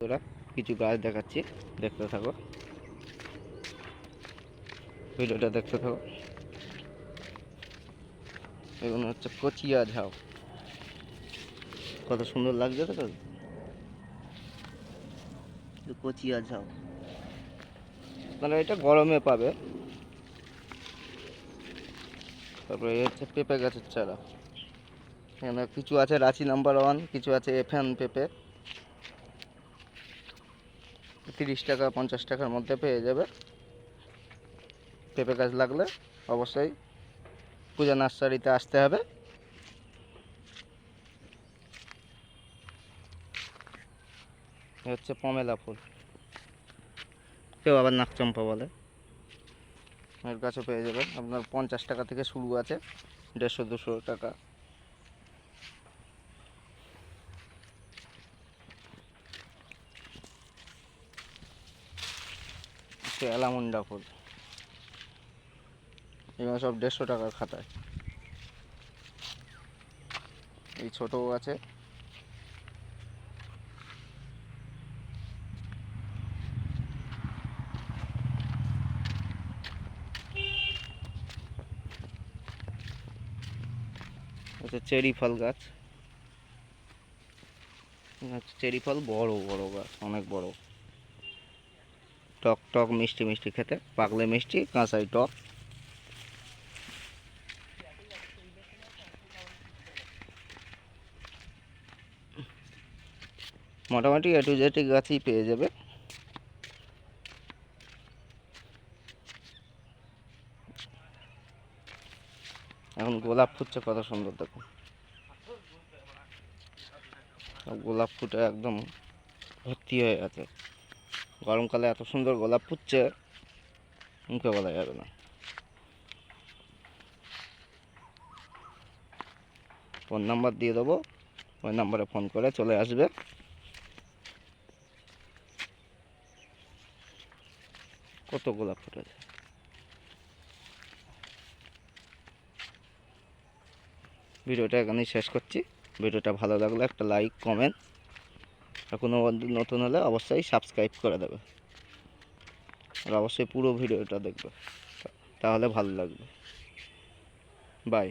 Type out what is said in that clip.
তোরা কিছু গাছ দেখাচ্ছি। দেখতে থাকো। ভিডিওটা দেখতে থাকো। এগুলো হচ্ছে কচিয়া ঝাউ। কত সুন্দর লাগছে তো কচিয়া ঝাউ। আপনারা এটা গরমে পাবে। তারপরে এই হচ্ছে পেঁপে গাছের চারা। এখানে কিছু আছে রাঁচি নাম্বার ওয়ান কিছু আছে এফএন পেঁপে। তিরিশ টাকা, পঞ্চাশ টাকার মধ্যে পেয়ে যাবে। পেঁপে গাছ লাগলে অবশ্যই পূজা নার্সারিতে আসতে হবে। হচ্ছে পমেলা ফুল। কেউ আবার নাকচম্পা বলে। এর গাছও পেয়ে যাবেন। আপনার পঞ্চাশ টাকা থেকে শুরু আছে, দেড়শো, দুশো টাকা। হচ্ছে অ্যালামুন্ডা ফুল। এগুলো সব দেড়শো টাকার খাতায়। এই ছোটও আছে। হচ্ছে চেরি ফল গাছ। চেরি ফল বড় বড় গাছ, অনেক বড়। টক টক মিষ্টি মিষ্টি খেতে পাকলে মিষ্টি কাঁচাই টক। মোটামুটি এ টু জেড গাছই পেয়ে যাবে। এখন গোলাপ ফুটছে কত সুন্দর দেখো গোলাপ ফুটে একদম ভর্তি হয়ে গেছে। গরমকালে এত সুন্দর গোলাপ ফুটছে, মুখে বলা যাবে না। ফোন নাম্বার দিয়ে দেবো, ওই নাম্বারে ফোন করে চলে আসবে। কত গোলাপ ফুটেছে। ভিডিওটা এখানেই শেষ করছি। ভিডিওটা ভালো লাগলে একটা লাইক, কমেন্ট কোনো নতুন হলে অবশ্যই সাবস্ক্রাইব করে দেবে। আর অবশ্যই পুরো ভিডিওটা দেখবে। তাহলে ভালো লাগবে। বাই